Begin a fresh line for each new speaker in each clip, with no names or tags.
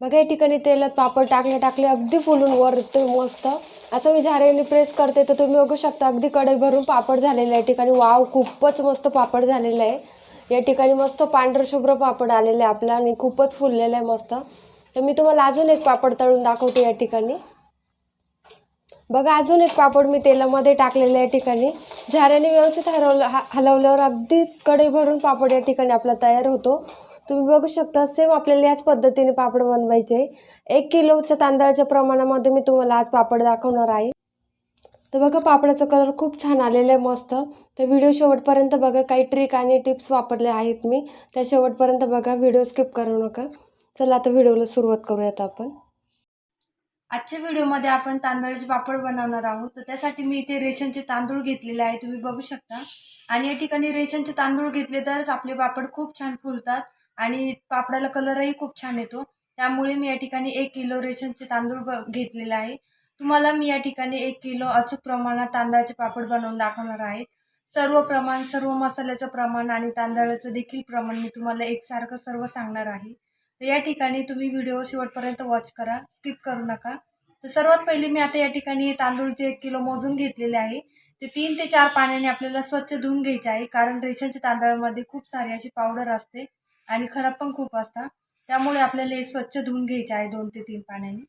बघा या ठिकाणी तेलात पापड टाकले टाकले अगदी फुलून वर मस्त. असं मी झाऱ्याने प्रेस करते तर तुम्ही बघू शकता अगदी कढई भरून पापड झालेला आहे. या ठिकाणी वाव खूपच मस्त पापड झालेलं आहे. या ठिकाणी मस्त पांढरं शुभ्र पापड आलेलं आहे आपला आणि खूपच फुललेलं आहे मस्त. तर मी तुम्हाला अजून एक पापड तळून दाखवते या ठिकाणी. बघा अजून एक पापड मी तेलामध्ये टाकलेलं आहे या ठिकाणी. झाऱ्याने व्यवस्थित हरवलं हलवल्यावर अगदी कढई भरून पापड या ठिकाणी आपला तयार होतो. तुम्ही बघू शकता सेम आपल्याला याच पद्धतीने पापड बनवायचे. एक किलोच्या तांदळाच्या प्रमाणामध्ये मी तुम्हाला आज पापड दाखवणार आहे. तर बघा पापडाचा कलर खूप छान आलेला आहे मस्त. तर व्हिडिओ शेवटपर्यंत बघा काही ट्रिक आणि टिप्स वापरले आहेत मी. त्या शेवटपर्यंत बघा व्हिडिओ स्किप करू नका. चला आता व्हिडिओला सुरुवात करूयात आपण.
आजच्या व्हिडिओमध्ये आपण तांदळाचे पापड बनवणार आहोत. तर त्यासाठी मी इथे रेशनचे तांदूळ घेतलेले आहे तुम्ही बघू शकता. आणि या ठिकाणी रेशनचे तांदूळ घेतले तरच आपले पापड खूप छान फुलतात. आणि पापडाला कलरही खूप छान येतो. त्यामुळे मी या ठिकाणी एक किलो रेशनचे तांदूळ ब- घेतलेले आहे. तुम्हाला मी या ठिकाणी एक किलो अचूक प्रमाणात तांदळाचे पापड बनवून दाखवणार आहे. सर्व प्रमाण सर्व मसाल्याचं प्रमाण आणि तांदळाचं देखील प्रमाण मी तुम्हाला एकसारखं सर्व सांगणार आहे. तर या ठिकाणी तुम्ही व्हिडिओ शेवटपर्यंत वॉच करा स्किप करू नका. तर सर्वात पहिले मी आता या ठिकाणी तांदूळ जे एक किलो मोजून घेतलेले आहे ते तीन ते चार पाण्याने आपल्याला स्वच्छ धुवून घ्यायचे आहे. कारण रेशनच्या तांदळामध्ये खूप सारी अशी पावडर असते. आणि खराब पण खूप असतात. त्यामुळे आपल्याला हे स्वच्छ धुवून घ्यायचे आहे दोन ते तीन पाण्याने.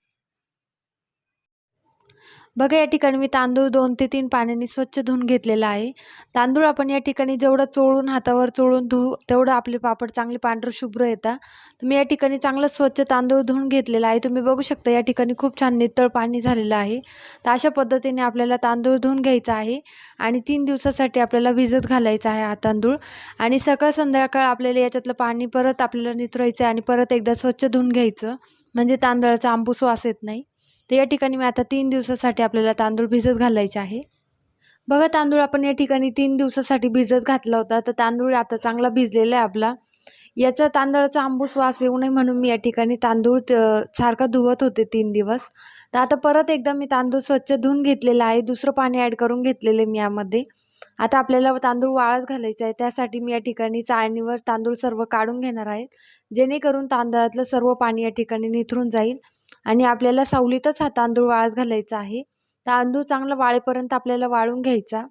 बघा या ठिकाणी मी तांदूळ दोन ते तीन पाण्याने स्वच्छ धुवून घेतलेला आहे. तांदूळ आपण या ठिकाणी जेवढं चोळून हातावर चोळून धुवू तेवढं आपले पापड चांगले पांढरं शुभ्र येतात. तुम्ही या ठिकाणी चांगलं स्वच्छ तांदूळ धुवून घेतलेला आहे. तुम्ही बघू शकता या ठिकाणी खूप छान नितळ पाणी झालेलं आहे. तर अशा पद्धतीने आपल्याला तांदूळ धुवून घ्यायचा आहे आणि तीन दिवसासाठी आपल्याला भिजत घालायचा आहे हा तांदूळ. आणि सकाळ संध्याकाळ आपल्याला याच्यातलं पाणी परत आपल्याला निथरायचं आहे आणि परत एकदा स्वच्छ धुवून घ्यायचं. म्हणजे तांदळाचा आंबूस वास येत नाही. तर या ठिकाणी मी आता तीन दिवसासाठी आपल्याला तांदूळ भिजत घालायचे आहे. बघा तांदूळ आपण या ठिकाणी तीन दिवसासाठी भिजत घातला होता. तर तांदूळ आता चांगला भिजलेला आहे आपला. याचा तांदळाचा आंबूस वास येऊ नये म्हणून मी या ठिकाणी तांदूळ सारखा धुवत होते तीन दिवस. तर आता परत एकदा मी तांदूळ स्वच्छ धुवून घेतलेला आहे. दुसरं पाणी ॲड करून घेतलेलं आहे मी यामध्ये. आता आपल्याला तांदूळ वाळत घालायचा आहे. त्यासाठी मी या ठिकाणी चाळणीवर तांदूळ सर्व काढून घेणार आहे. जेणेकरून तांदळातलं सर्व पाणी या ठिकाणी निथरून जाईल. आणि आपल्याला सावलीतच हा तांदूळ वाळत घालायचा आहे. तांदूळ चांगला वाळेपर्यंत आपल्याला वाळून घ्यायचा.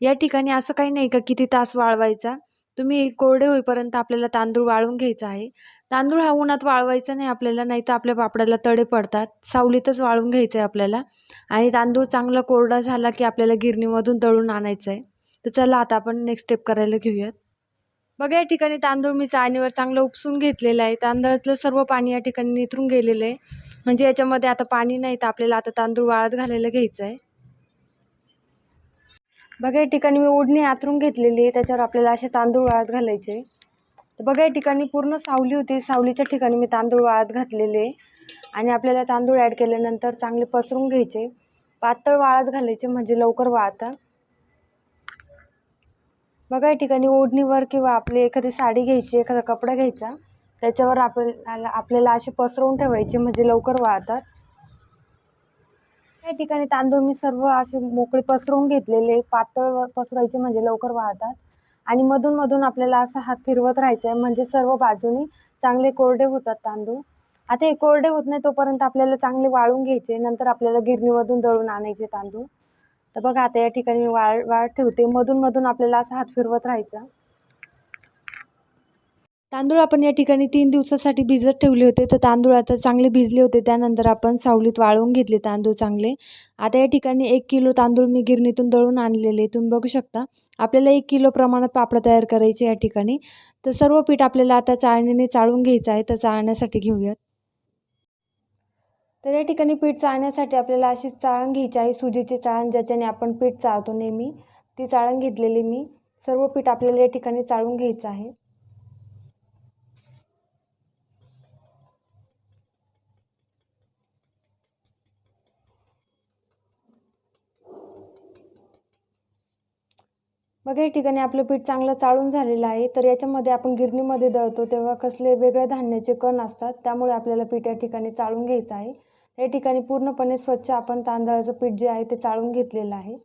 या ठिकाणी असं काही नाही का किती तास वाळवायचा? तुम्ही कोरडे होईपर्यंत आपल्याला तांदूळ वाळून घ्यायचा आहे. तांदूळ हा उन्हात वाळवायचा नाही आपल्याला नाही तर आपल्या पापडाला तडे पडतात. सावलीतच वाळून घ्यायचं आहे आपल्याला. आणि तांदूळ चांगला कोरडा झाला की आपल्याला गिरणीमधून दळून आणायचं आहे तर चला आता आपण नेक्स्ट स्टेप करायला घेऊयात. बघा या ठिकाणी तांदूळ मी चाळणीवर चांगलं उपसून घेतलेलं आहे. तांदळातलं सर्व पाणी या ठिकाणी निथरून गेलेलं आहे. म्हणजे याच्यामध्ये आता पाणी नाही तर आपल्याला आता तांदूळ वाळत घालायला घ्यायचं आहे. बघा या ठिकाणी मी ओढणी आतरून घेतलेली आहे. त्याच्यावर आपल्याला असे तांदूळ वाळत घालायचे तर बघा या ठिकाणी पूर्ण सावली होती. सावलीच्या ठिकाणी मी तांदूळ वाळत घातलेले आणि आपल्याला तांदूळ ॲड केल्यानंतर चांगले पसरून घ्यायचे पातळ वाळत घालायचे म्हणजे लवकर वाळतात बघा या ठिकाणी ओढणीवर किंवा आपली एखादी साडी घ्यायची एखादा कपडा घ्यायचा. त्याच्यावर आपल्याला आपल्याला असे पसरवून ठेवायचे म्हणजे लवकर वाळतात. या ठिकाणी तांदूळ मी सर्व असे मोकळे पसरवून घेतलेले पातळ व- पसरायचे म्हणजे लवकर वाळतात. आणि मधून मधून आपल्याला असा हात फिरवत राहायचा आहे म्हणजे सर्व बाजूनी चांगले कोरडे होतात तांदूळ. आता हे कोरडे होत नाही तोपर्यंत आपल्याला चांगले वाळून घ्यायचे नंतर आपल्याला गिरणीमधून दळून आणायचे तांदूळ. तर बघा आता या ठिकाणी वाळ वाळ ठेवते. मधून मधून आपल्याला असा हात फिरवत राहायचा. तांदूळ आपण या ठिकाणी तीन दिवसासाठी भिजत ठेवले होते. तर तांदूळ आता चांगले भिजले होते. त्यानंतर आपण सावलीत वाळवून घेतले तांदूळ चांगले. आता या ठिकाणी एक किलो तांदूळ मी गिरणीतून दळून आणलेले तुम्ही बघू शकता. आपल्याला एक किलो प्रमाणात पापड तयार करायचे या ठिकाणी. तर सर्व पीठ आपल्याला आता चाळणीने चाळून घ्यायचं आहे. तर चाळण्यासाठी घेऊयात. तर या ठिकाणी पीठ चाळण्यासाठी आपल्याला अशी चाळण घ्यायची आहे. सुजीची चाळण ज्याच्याने आपण पीठ चाळतो नेहमी ती चाळण घेतलेली मी. सर्व पीठ आपल्याला या ठिकाणी चाळून घ्यायचं आहे. बघा या ठिकाणी आपलं पीठ चांगलं चाळून झालेलं आहे तर याच्यामध्ये आपण गिरणीमध्ये दळतो तेव्हा कसले वेगळ्या धान्याचे कण असतात त्यामुळे आपल्याला पीठ या ठिकाणी चाळून घ्यायचं आहे. या ठिकाणी पूर्णपणे स्वच्छ आपण तांदळाचं पीठ जे आहे ते चाळून घेतलेलं आहे.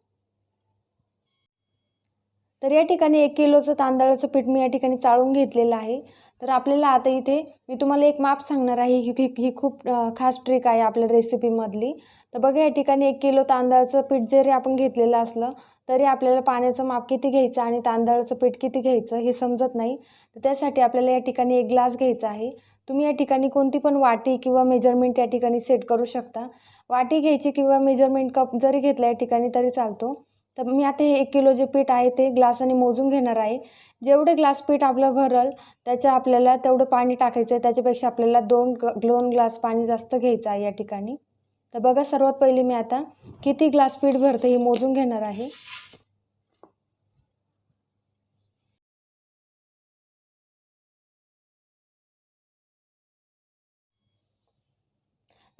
तर या ठिकाणी एक किलोचं तांदळाचं पीठ मी या ठिकाणी चाळून घेतलेलं आहे. तर आपल्याला आता इथे मी तुम्हाला एक माप सांगणार आहे ही ही ही खूप खास ट्रिक आहे आपल्या रेसिपीमधली तर बघा या ठिकाणी एक किलो तांदळाचं पीठ जरी आपण घेतलेलं असलं तरी आपल्याला पाण्याचं माप किती घ्यायचं आणि तांदळाचं पीठ किती घ्यायचं हे समजत नाही. तर त्यासाठी आपल्याला या ठिकाणी एक ग्लास घ्यायचा आहे. तुम्ही या ठिकाणी कोणती पण वाटी किंवा मेजरमेंट या ठिकाणी सेट करू शकता. वाटी घ्यायची किंवा मेजरमेंट कप जरी घेतला या ठिकाणी तरी चालतो. तर मी आता हे एक किलो जे पीठ आहे ते ग्लासाने मोजून घेणार आहे. जेवढे ग्लास पीठ आपलं भरल त्याच्या आपल्याला तेवढं पाणी टाकायचं आहे. त्याच्यापेक्षा आपल्याला दोन दोन ग्लास पाणी जास्त घ्यायचं आहे या ठिकाणी. तर बघा सर्वात पहिले मी आता किती ग्लास पीठ भरते हे मोजून घेणार आहे.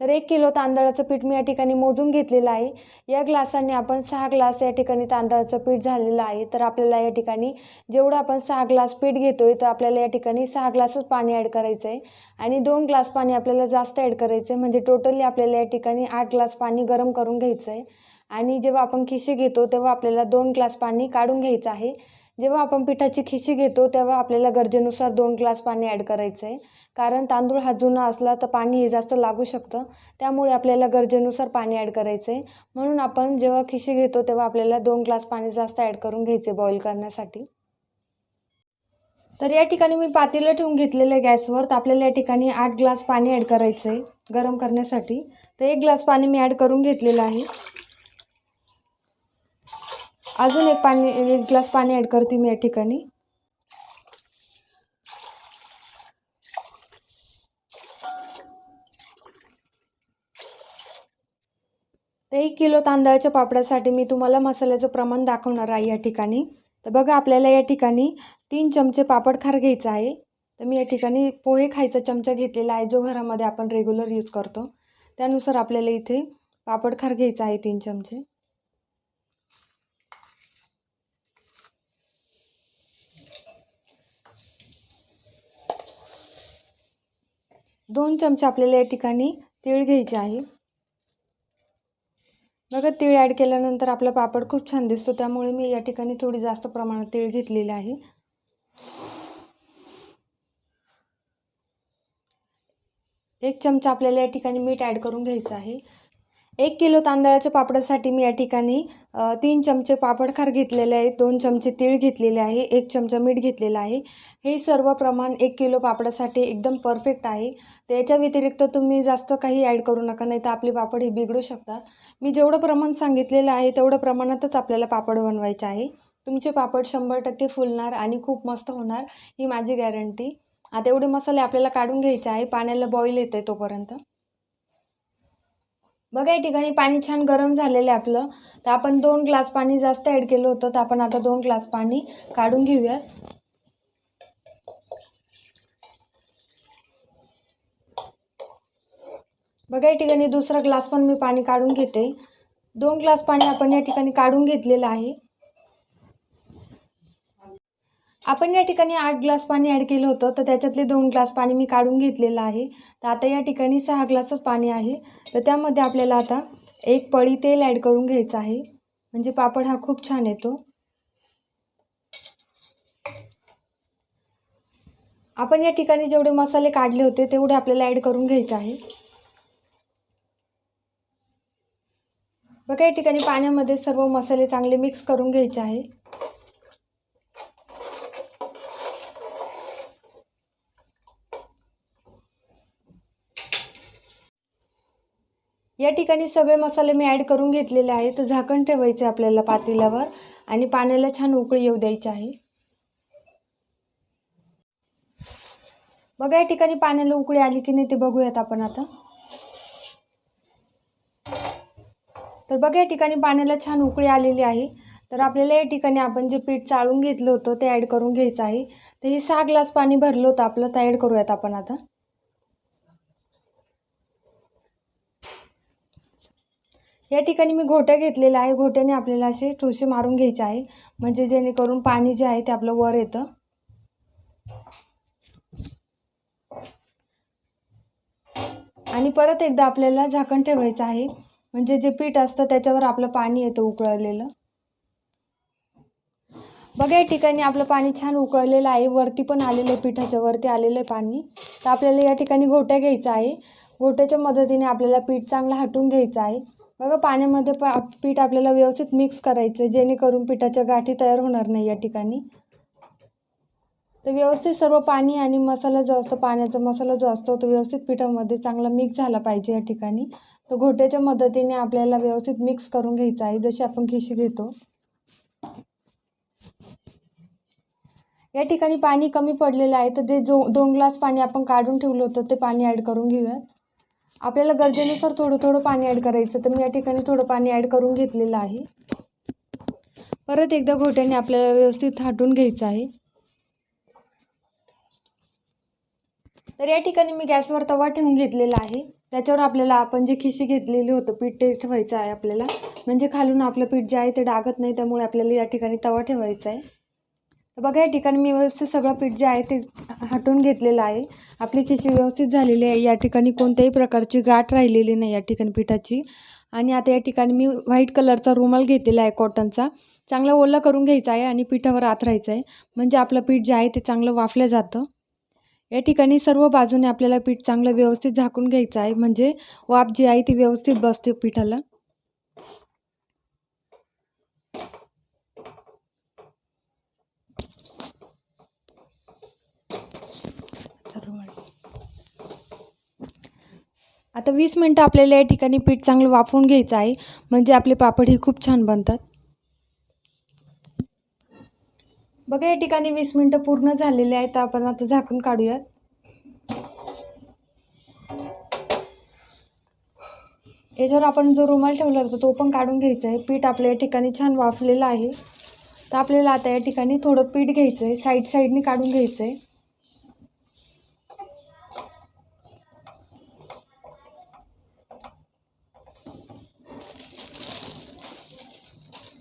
तर एक किलो तांदळाचं पीठ मी या ठिकाणी मोजून घेतलेलं आहे. या ग्लासाने आपण सहा ग्लास या ठिकाणी तांदळाचं पीठ झालेलं आहे. तर आपल्याला या ठिकाणी जेवढं आपण सहा ग्लास पीठ घेतो आहे तर आपल्याला या ठिकाणी सहा ग्लासच पाणी ॲड करायचं आहे आणि दोन ग्लास पाणी आपल्याला जास्त ॲड करायचं आहे म्हणजे टोटली आपल्याला या ठिकाणी आठ ग्लास पाणी गरम करून घ्यायचं आहे आणि जेव्हा आपण खिशी घेतो तेव्हा आपल्याला दोन ग्लास पाणी काढून घ्यायचं आहे. जेव्हा आपण पिठाची खिशी घेतो तेव्हा आपल्याला गरजेनुसार दोन ग्लास पाणी ॲड करायचं आहे कारण तांदूळ हा जुना असला तर पाणी हे जास्त लागू शकतं. त्यामुळे आपल्याला गरजेनुसार पाणी ॲड करायचं आहे म्हणून आपण जेव्हा खिशी घेतो तेव्हा आपल्याला दोन ग्लास पाणी जास्त ॲड करून घ्यायचे बॉईल करण्यासाठी. तर या ठिकाणी मी पातेलं ठेवून घेतलेलं आहे गॅसवर. तर आपल्याला या ठिकाणी आठ ग्लास पाणी ॲड करायचं आहे गरम करण्यासाठी. तर एक ग्लास पाणी मी ॲड करून घेतलेलं आहे. अजून एक पाणी एक ग्लास पाणी ॲड करते मी या ठिकाणी. तर एक किलो तांदळाच्या पापडासाठी मी तुम्हाला मसाल्याचं प्रमाण दाखवणार आहे या ठिकाणी. तर बघा आपल्याला या ठिकाणी तीन चमचे पापड खार घ्यायचा आहे. तर मी या ठिकाणी पोहे खायचा चमचा घेतलेला आहे जो घरामध्ये आपण रेग्युलर यूज करतो. त्यानुसार आपल्याला इथे पापड खार घ्यायचा आहे तीन चमचे. दोन चमचे आपल्याला या ठिकाणी तीळ घ्यायचे आहे. बघा तीळ ॲड केल्यानंतर आपला पापड खूप छान दिसतो. त्यामुळे मी या ठिकाणी थोडी जास्त प्रमाणात तीळ घेतलेली आहे. एक चमचा आपल्याला या ठिकाणी मीठ ॲड करून घ्यायचं आहे. एक किलो तांदळाच्या पापडासाठी मी या ठिकाणी तीन चमचे पापड खार घेतलेले आहे दोन चमचे तीळ घेतलेले आहे एक चमचा मीठ घेतलेला आहे. हे सर्व प्रमाण एक किलो पापडासाठी एकदम परफेक्ट आहे. त्याच्या व्यतिरिक्त तुम्ही जास्त काही ॲड करू नका नाही तर आपले पापड हे बिघडू शकतात. मी जेवढं प्रमाण सांगितलेलं आहे तेवढं प्रमाणातच आपल्याला पापड बनवायचे आहे. तुमचे पापड शंभर टक्के फुलणार आणि खूप मस्त होणार ही माझी गॅरंटी. आता एवढे मसाले आपल्याला काढून घ्यायचे आहे पाण्याला बॉईल येते तोपर्यंत. बघा या ठिकाणी पाणी छान गरम झालेलं आहे आपलं. तर आपण दोन ग्लास पाणी जास्त ॲड केलं होतं तर आपण आता दोन ग्लास पाणी काढून घेऊयात. बघा या ठिकाणी दुसरा ग्लास पण मी पाणी काढून घेते. दोन ग्लास पाणी आपण या ठिकाणी काढून घेतलेलं आहे. आपण या ठिकाणी आठ ग्लास पाणी ॲड केलं होतं तर त्याच्यातले दोन ग्लास पाणी मी काढून घेतलेलं आहे. तर आता या ठिकाणी सहा ग्लासच पाणी आहे. तर त्यामध्ये आपल्याला आता एक पळी तेल ॲड करून घ्यायचं आहे. म्हणजे पापड हा खूप छान येतो. आपण या ठिकाणी जेवढे मसाले काढले होते तेवढे आपल्याला ॲड करून घ्यायचे आहे. बघा या ठिकाणी पाण्यामध्ये सर्व मसाले चांगले मिक्स करून घ्यायचे आहे. या ठिकाणी सगळे मसाले मी ॲड करून घेतलेले आहे. तर झाकण ठेवायचे आपल्याला पातेल्यावर आणि पाण्याला छान उकळी येऊ द्यायची आहे. बघा या ठिकाणी पाण्याला उकळी आली की नाही ते बघूयात आपण आता. तर बघा या ठिकाणी पाण्याला छान उकळी आलेली आहे. तर आपल्याला या ठिकाणी आपण जे पीठ चाळून घेतलं होतं ते ॲड करून घ्यायचं आहे. तर हे सहा ग्लास पाणी भरलं होतं आपलं तर ॲड करूयात आपण आता. या ठिकाणी मी घोट्या घेतलेल्या आहे. घोट्याने आपल्याला असे ठोसे मारून घ्यायचे आहे. म्हणजे जेणेकरून पाणी जे आहे ते आपलं वर येतं. आणि परत एकदा आपल्याला झाकण ठेवायचं आहे. म्हणजे जे पीठ असतं त्याच्यावर आपलं पाणी येतं उकळलेलं. बघा या ठिकाणी आपलं पाणी छान उकळलेलं आहे. वरती पण आलेलं आहे पिठाच्या वरती आलेलं आहे पाणी. तर आपल्याला या ठिकाणी घोट्या घ्यायचा आहे. घोट्याच्या मदतीने आपल्याला पीठ चांगलं हटवून घ्यायचं आहे. बघा पाण्यामध्ये पा पीठ आपल्याला व्यवस्थित मिक्स करायचं आहे जेणेकरून पिठाच्या गाठी तयार होणार नाही या ठिकाणी. तर व्यवस्थित सर्व पाणी आणि मसाला जो असतो पाण्याचा मसाला जो असतो तो व्यवस्थित पिठामध्ये चांगला मिक्स झाला पाहिजे या ठिकाणी. तर घोट्याच्या मदतीने आपल्याला व्यवस्थित मिक्स करून घ्यायचा आहे जशी आपण खिशी घेतो. या ठिकाणी पाणी कमी पडलेलं आहे तर ते जो दोन ग्लास पाणी आपण काढून ठेवलं होतं ते पाणी ॲड करून घेऊयात. आपल्याला गरजेनुसार थोडं थोडं पाणी ॲड करायचं तर मी या ठिकाणी थोडं पाणी ॲड करून घेतलेलं आहे. परत एकदा घोट्याने आपल्याला व्यवस्थित थाटून घ्यायचं आहे. तर या ठिकाणी मी गॅसवर तवा ठेवून घेतलेला आहे. त्याच्यावर आपल्याला आपण जे खिशी घेतलेली होतं पीठ ते ठेवायचं आहे आपल्याला. म्हणजे खालून आपलं पीठ जे आहे ते डागत नाही त्यामुळे आपल्याला या ठिकाणी तवा ठेवायचा आहे. तर बघा या ठिकाणी मी व्यवस्थित सगळं पीठ जे आहे ते हटवून घेतलेलं आहे. आपली खिशी व्यवस्थित झालेली आहे. या ठिकाणी कोणत्याही प्रकारची गाठ राहिलेली नाही या ठिकाणी पिठाची. आणि आता या ठिकाणी मी व्हाईट कलरचा रुमाल घेतलेला आहे कॉटनचा. चांगला ओला करून घ्यायचा आहे आणि पिठावर आत राहायचं आहे. म्हणजे आपलं पीठ जे आहे ते चांगलं वाफलं जातं. या ठिकाणी सर्व बाजूने आपल्याला पीठ चांगलं व्यवस्थित झाकून घ्यायचं आहे. म्हणजे वाफ जी आहे ती व्यवस्थित बसते पिठाला. आता वीस मिनटं आपल्याला या ठिकाणी पीठ चांगलं वाफवून घ्यायचं आहे. म्हणजे आपले पापड हे खूप छान बनतात. बघा या ठिकाणी वीस मिनटं पूर्ण झालेले आहेत. तर आपण आता झाकून काढूयात. याच्यावर आपण जो रुमाल ठेवला होता तो पण काढून घ्यायचा आहे. पीठ आपल्या या ठिकाणी छान वाफलेलं आहे. तर आपल्याला आता या ठिकाणी थोडं पीठ घ्यायचं आहे. साईड साईडने काढून घ्यायचं आहे.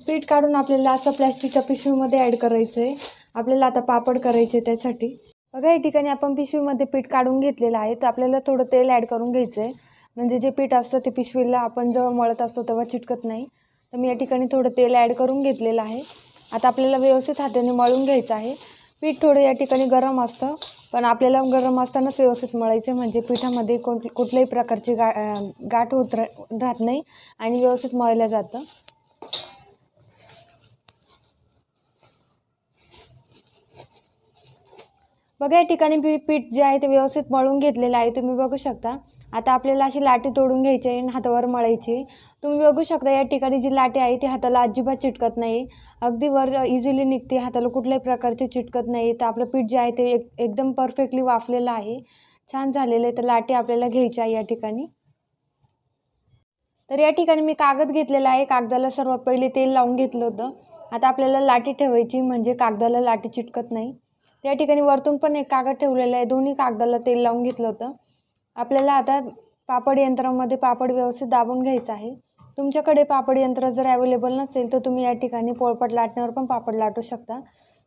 पीठ काढून आपल्याला असं प्लॅस्टिकच्या पिशवीमध्ये ॲड करायचं आहे आपल्याला आता पापड करायचे त्यासाठी. बघा या ठिकाणी आपण पिशवीमध्ये पीठ काढून घेतलेलं आहे. तर आपल्याला थोडं तेल ॲड करून घ्यायचं आहे म्हणजे जे पीठ असतं ते पिशवीला आपण जेव्हा मळत असतो तेव्हा चिटकत नाही. तर मी या ठिकाणी थोडं तेल ॲड करून घेतलेलं आहे. आता आपल्याला व्यवस्थित हाताने मळून घ्यायचं आहे. पीठ थोडं या ठिकाणी गरम असतं. पण आपल्याला गरम असतानाच व्यवस्थित मळायचं म्हणजे पिठामध्ये कोण कुठल्याही प्रकारची गा गाठ होत रा राहत नाही आणि व्यवस्थित मळलं जातं. बघा या ठिकाणी पी पीठ जे आहे ते व्यवस्थित मळून घेतलेलं आहे. तुम्ही बघू शकता. आता आपल्याला अशी लाटी तोडून घ्यायची आहे आणि हातावर मळायची. तुम्ही बघू शकता या ठिकाणी जी लाटी आहे ती हाताला अजिबात चिटकत नाही. अगदी वर इझिली निघते. हाताला कुठल्याही प्रकारची चिटकत नाही. तर आपलं पीठ जे आहे ते एक एकदम परफेक्टली वाफलेलं आहे. छान झालेलं आहे. तर लाटी आपल्याला घ्यायची आहे या ठिकाणी. तर या ठिकाणी मी कागद घेतलेला आहे. कागदाला सर्वात पहिले तेल लावून घेतलं होतं. आता आपल्याला लाटी ठेवायची म्हणजे कागदाला लाटी चिटकत नाही. त्या ठिकाणी वरतून पण एक कागद ठेवलेला आहे. दोन्ही कागदाला तेल लावून घेतलं होतं. आपल्याला आता पापड यंत्रामध्ये पापड व्यवस्थित दाबून घ्यायचं आहे. तुमच्याकडे पापड यंत्र जर अवेलेबल नसेल तर तुम्ही या ठिकाणी पोळपट लाटण्यावर पण पापड लाटू शकता.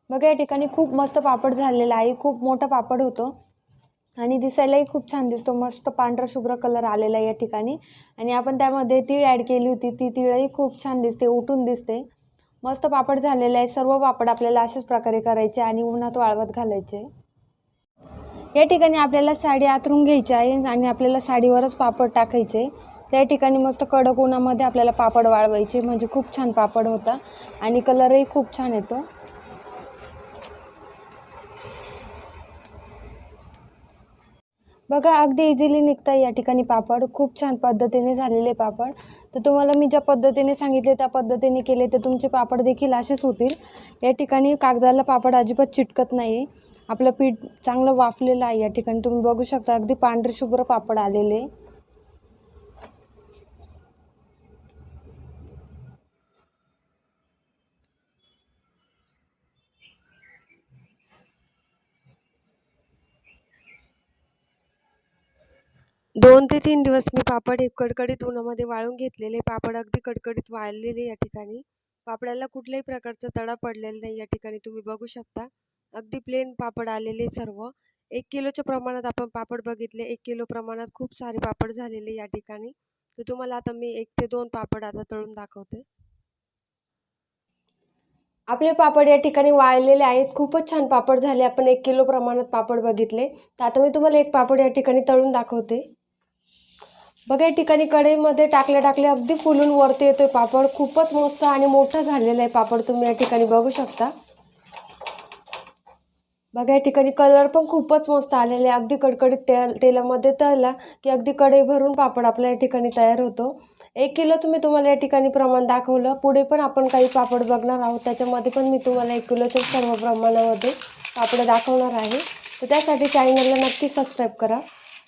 बघा या ठिकाणी खूप मस्त पापड झालेला आहे. खूप मोठा पापड होतो. आणि दिसायलाही खूप छान दिसतो. मस्त पांढरा शुभ्र कलर आलेला आहे या ठिकाणी. आणि आपण त्यामध्ये तीळ ॲड केली होती. ती तिळही खूप छान दिसते उठून दिसते. मस्त पापड झालेले आहे सर्व पापड आपल्याला अशाच प्रकारे करायचे आणि उन्हात वाळवत घालायचे. या ठिकाणी आपल्याला साडी आतरून घ्यायची आहे आणि आपल्याला साडीवरच पापड टाकायचे. त्या ठिकाणी मस्त कडक उन्हामध्ये आपल्याला पापड वाळवायचे. म्हणजे खूप छान पापड होता आणि कलरही खूप छान येतो. बघा अगदी इझिली निघतं या ठिकाणी पापड. खूप छान पद्धतीने झालेले पापड. तर तुम्हाला मी ज्या पद्धतीने सांगितले त्या पद्धतीने केले तर तुमचे पापड देखील असेच होतील. या ठिकाणी कागदाला पापड अजिबात चिटकत नाही आपलं पीठ चांगलं वाफलेलं आहे या ठिकाणी. तुम्ही बघू शकता अगदी पांढरे शुभ्र पापड आलेले. दोन ते तीन दिवस मी पापड हे कडकडीत उन्हामध्ये वाळून घेतलेले. पापड अगदी कडकडीत वाळलेले या ठिकाणी. पापडाला कुठल्याही प्रकारचा तडा पडलेला नाही या ठिकाणी. तुम्ही बघू शकता. अगदी प्लेन पापड आलेले सर्व. एक किलोच्या प्रमाणात आपण पापड बघितले. एक किलो प्रमाणात खूप सारे पापड झालेले या ठिकाणी. तर तुम्हाला आता मी एक ते दोन पापड आता तळून दाखवते.
आपले पापड या ठिकाणी वाळलेले आहेत. खूपच छान पापड झाले. आपण एक किलो प्रमाणात पापड बघितले. तर आता मी तुम्हाला एक पापड या ठिकाणी तळून दाखवते. बघा या ठिकाणी कढईमध्ये टाकल्या टाकल्या अगदी फुलून वरती येतोय पापड. खूपच मस्त आणि मोठा झालेला आहे पापड. तुम्ही या ठिकाणी बघू शकता. बघा या ठिकाणी कलर पण खूपच मस्त आलेले आहे. अगदी कडकडीत तेल तेलामध्ये तळला की अगदी कढई भरून पापड आपल्या या ठिकाणी तयार होतो. एक किलो तुम्ही तुम्हाला या ठिकाणी प्रमाण दाखवलं. पुढे पण आपण काही पापड बघणार आहोत. त्याच्यामध्ये पण मी तुम्हाला एक किलोच्या सर्व प्रमाणामध्ये पापड दाखवणार आहे. तर त्यासाठी चॅनलला नक्की सबस्क्राईब करा.